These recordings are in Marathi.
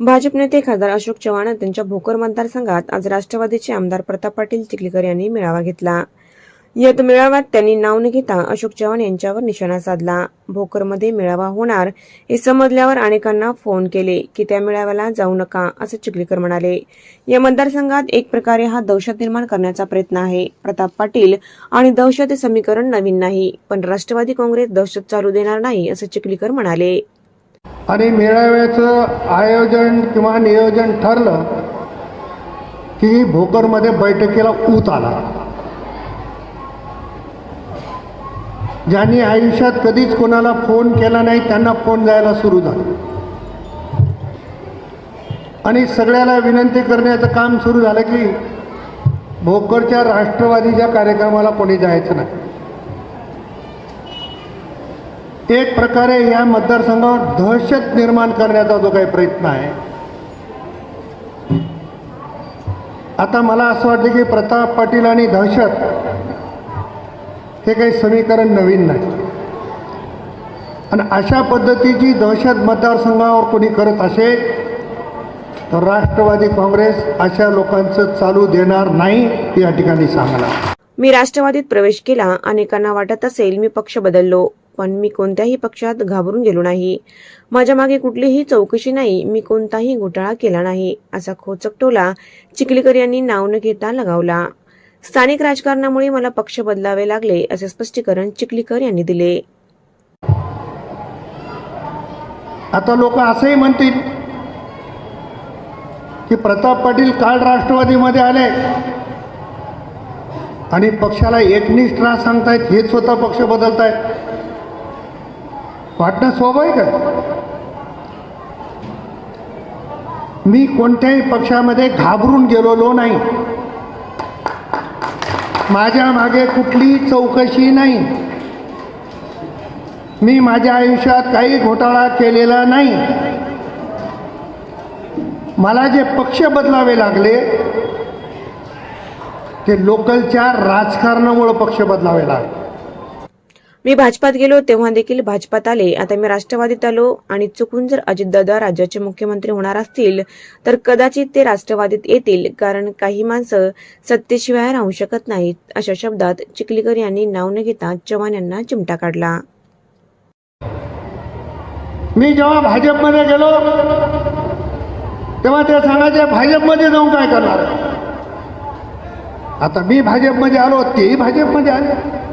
भाजप नेते खासदार अशोक चव्हाण त्यांच्या भोकर मतदारसंघात आज राष्ट्रवादीचे आमदार प्रताप पाटील चिखलीकर यांनी मेळावा घेतला. यात मेळाव्यात त्यांनी नाव न घेता अशोक चव्हाण यांच्यावर निशाणा साधला. भोकरमध्ये मेळावा होणार हे समजल्यावर अनेकांना फोन केले की त्या मेळाव्याला जाऊ नका असं चिखलीकर म्हणाले. या मतदारसंघात एक प्रकारे हा दहशत निर्माण करण्याचा प्रयत्न आहे. प्रताप पाटील आणि दहशत हे समीकरण नवीन नाही पण राष्ट्रवादी काँग्रेस दहशत चालू देणार नाही असं चिखलीकर म्हणाले. आणि मेळाव्याचं आयोजन किंवा नियोजन ठरलं की भोकरमध्ये बैठकीला ऊत आला. ज्यांनी आयुष्यात कधीच कोणाला फोन केला नाही त्यांना फोन जायला सुरू झालं. आणि सगळ्याला विनंती करण्याचं काम सुरू झालं की भोकरच्या राष्ट्रवादीच्या कार्यक्रमाला कोणी जायचं नाही. एक प्रकारे या मतदारसंघावर दहशत निर्माण करण्याचा जो काही प्रयत्न आहे. आता मला असं वाटतं की प्रताप पाटील आणि दहशत हे काही समीकरण नवीन नाही. आणि अशा पद्धतीची दहशत मतदारसंघावर कोणी करत असेल तर राष्ट्रवादी काँग्रेस अशा लोकांचं चालू देणार नाही या ठिकाणी सांगला मी राष्ट्रवादीत प्रवेश केला अनेकांना वाटत असेल मी पक्ष बदललो. पण मी कोणत्याही पक्षात घाबरून गेलो नाही. माझ्या मागे कुठलीही चौकशी नाही मी कोणताही घोटाळा केला नाही असा खोचक टोला चिखलीकर यांनी नाव न घेता लगावला. स्थानिक राजकारणामुळे मला पक्ष बदलावे लागले असे स्पष्टीकरण चिखलीकर यांनी दिले. आता लोक असंही म्हणतील की प्रताप पाटील काल राष्ट्रवादीमध्ये आले आणि पक्षाला एकनिष्ठ राह सांगतायत हेच स्वतः पक्ष बदलतायत. वाटणं स्वाभाविक आहे. मी कोणत्याही पक्षामध्ये घाबरून गेलेलो नाही. माझ्या मागे कुठली चौकशी नाही. मी माझ्या आयुष्यात काही घोटाळा केलेला नाही. मला जे पक्ष बदलावे लागले ते लोकलच्या राजकारणामुळं पक्ष बदलावे लागले. मी भाजपात गेलो तेव्हा देखील भाजपात आले. आता मी राष्ट्रवादीत आलो आणि चुकून जर अजितदादा राज्याचे मुख्यमंत्री होणार असतील तर कदाचित ते राष्ट्रवादीत येतील कारण काही माणसं सत्तेशिवाय राहू शकत नाहीत अशा शब्दात चिखलीकर यांनी नाव न घेता चव्हाण यांना चिमटा काढला. मी जेव्हा भाजपमध्ये गेलो तेव्हा ते सांगायचे भाजपमध्ये जाऊन काय करणार? आता मी भाजपमध्ये आलो तेही भाजपमध्ये आले.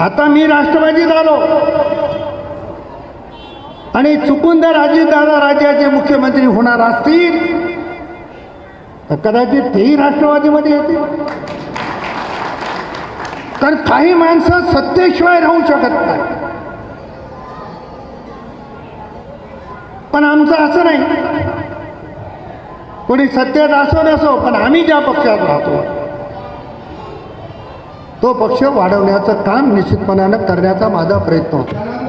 आता मी राष्ट्रवादीत आलो आणि चुकून जर अजितदादा राज्याचे मुख्यमंत्री होणार असतील तर कदाचित तेही राष्ट्रवादीमध्ये येतील. कारण काही माणसं सत्तेशिवाय राहू शकत नाही पण आमचं असं नाही. कोणी सत्तेत असो नसो पण आम्ही ज्या पक्षात राहतो तो पक्ष वाढवण्याचं काम निश्चितपणानं करण्याचा माझा प्रयत्न होता.